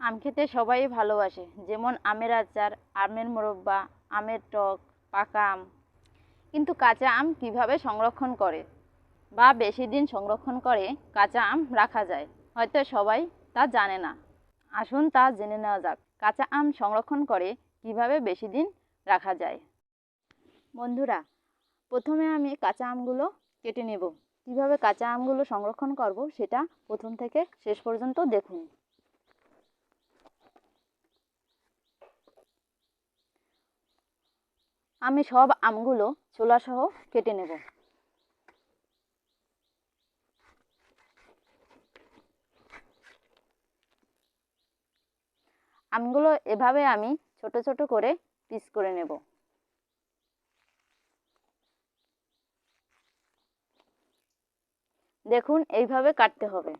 আম খেতে সবাই ভালোবাসে, যেমন আমের আচার, আমের মোরব্বা, আমের টক, পাকা আম। কিন্তু কাঁচা আম কীভাবে সংরক্ষণ করে? বা বেশি দিন সংরক্ষণ করে কাঁচা আম রাখা যায়? হয়তো সবাই তা জানে না। আসুন তা জেনে নেওয়া যাক, কাঁচা আম সংরক্ষণ করে কীভাবে বেশি দিন রাখা যায়? বন্ধুরা, প্রথমে আমি কাঁচা আমগুলো কেটে নেব। কীভাবে কাঁচা আমগুলো সংরক্ষণ করব সেটা প্রথম থেকে শেষ পর্যন্ত দেখুন। আমি সব আমগুলো ছোলাসহ কেটে নেব। আমগুলো এভাবে আমি ছোট ছোট করে পিস করে নেব। দেখুন, এইভাবে কাটতে হবে।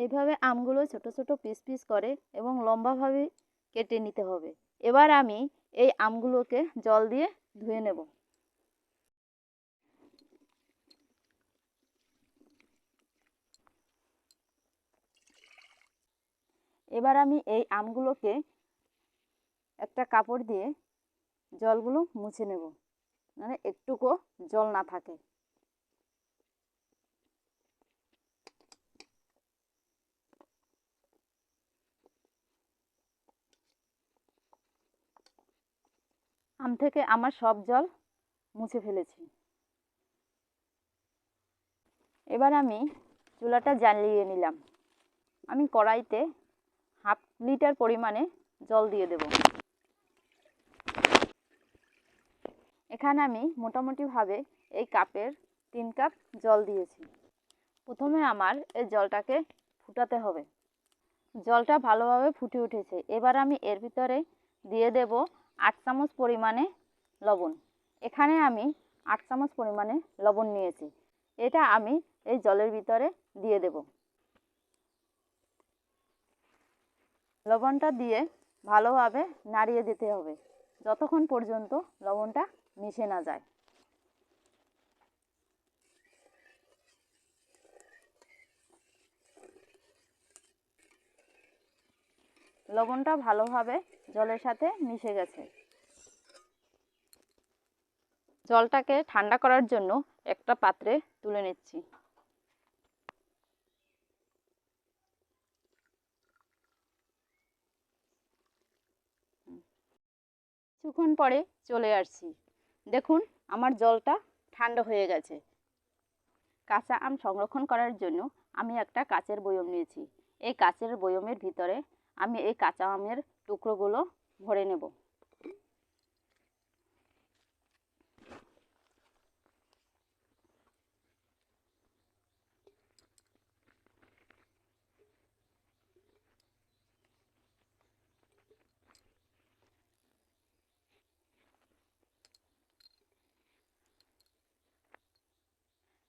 এইভাবে আমগুলো ছোট ছোট পিস পিস করে এবং লম্বাভাবে কেটে নিতে হবে। এবার আমি এই আমগুলোকে জল দিয়ে ধুয়ে নেব। এবার আমি এই আমগুলোকে একটা কাপড় দিয়ে জলগুলো মুছে নেব। মানে একটুকু জল না থাকে। আম থেকে আমার সব জল মুছে ফেলেছি। এবার আমি চুলাটা জ্বালিয়ে নিলাম। আমি কড়াইতে হাফ লিটার পরিমাণে জল দিয়ে দেব। এখানে আমি মোটামুটিভাবে এই কাপের তিন কাপ জল দিয়েছি। প্রথমে আমার এই জলটাকে ফুটাতে হবে। জলটা ভালোভাবে ফুটে উঠেছে। এবার আমি এর ভিতরে দিয়ে দেব আট চামচ পরিমাণে লবণ। এখানে আমি আট চামচ পরিমাণে লবণ নিয়েছি। এটা আমি এই জলের ভিতরে দিয়ে দেব। লবণটা দিয়ে ভালোভাবে নাড়িয়ে দিতে হবে, যতক্ষণ পর্যন্ত লবণটা মিশে না যায়। লবণটা ভালোভাবে জলের সাথে মিশে গেছে। জলটাকে ঠান্ডা করার জন্য একটা পাত্রে তুলে নিচ্ছি। কিছুক্ষণ পরে চলে আসছি। দেখুন, আমার জলটা ঠান্ডা হয়ে গেছে। কাঁচা আম সংরক্ষণ করার জন্য আমি একটা কাচের বয়ম নিয়েছি। এই কাচের বয়মের ভিতরে আমি এই কাঁচা আমের টুকরোগুলো ভরে নেব।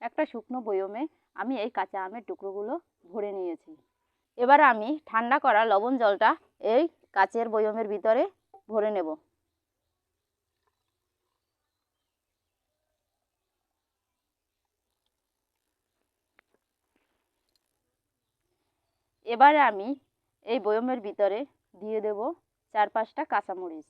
একটা শুকনো বয়মে আমি এই কাঁচা আমের টুকরোগুলো ভরে নিয়েছি। এবার আমি ঠান্ডা করা লবণ জলটা এই কাচের বয়মের ভিতরে ভরে নেব। এবারে আমি এই বয়মের ভিতরে দিয়ে দেব চার পাঁচটা কাঁচামরিচ।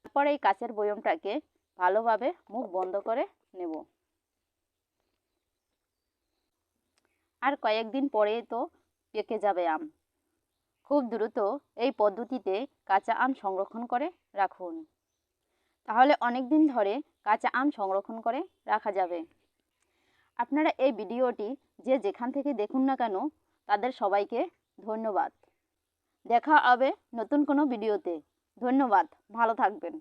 তারপর এই কাচের বয়মটাকে ভালোভাবে মুখ বন্ধ করে নেব। আর কয়েকদিন পরে তো পেকে যাবে আম। খুব দ্রুত এই পদ্ধতিতে কাঁচা আম সংরক্ষণ করে রাখুন। তাহলে অনেক দিন ধরে কাঁচা আম সংরক্ষণ করে রাখা যাবে। আপনারা এই ভিডিওটি যে যেখান থেকে দেখুন না কেন, তাদের সবাইকে ধন্যবাদ। দেখা হবে নতুন কোনো ভিডিওতে। ধন্যবাদ। ভালো থাকবেন।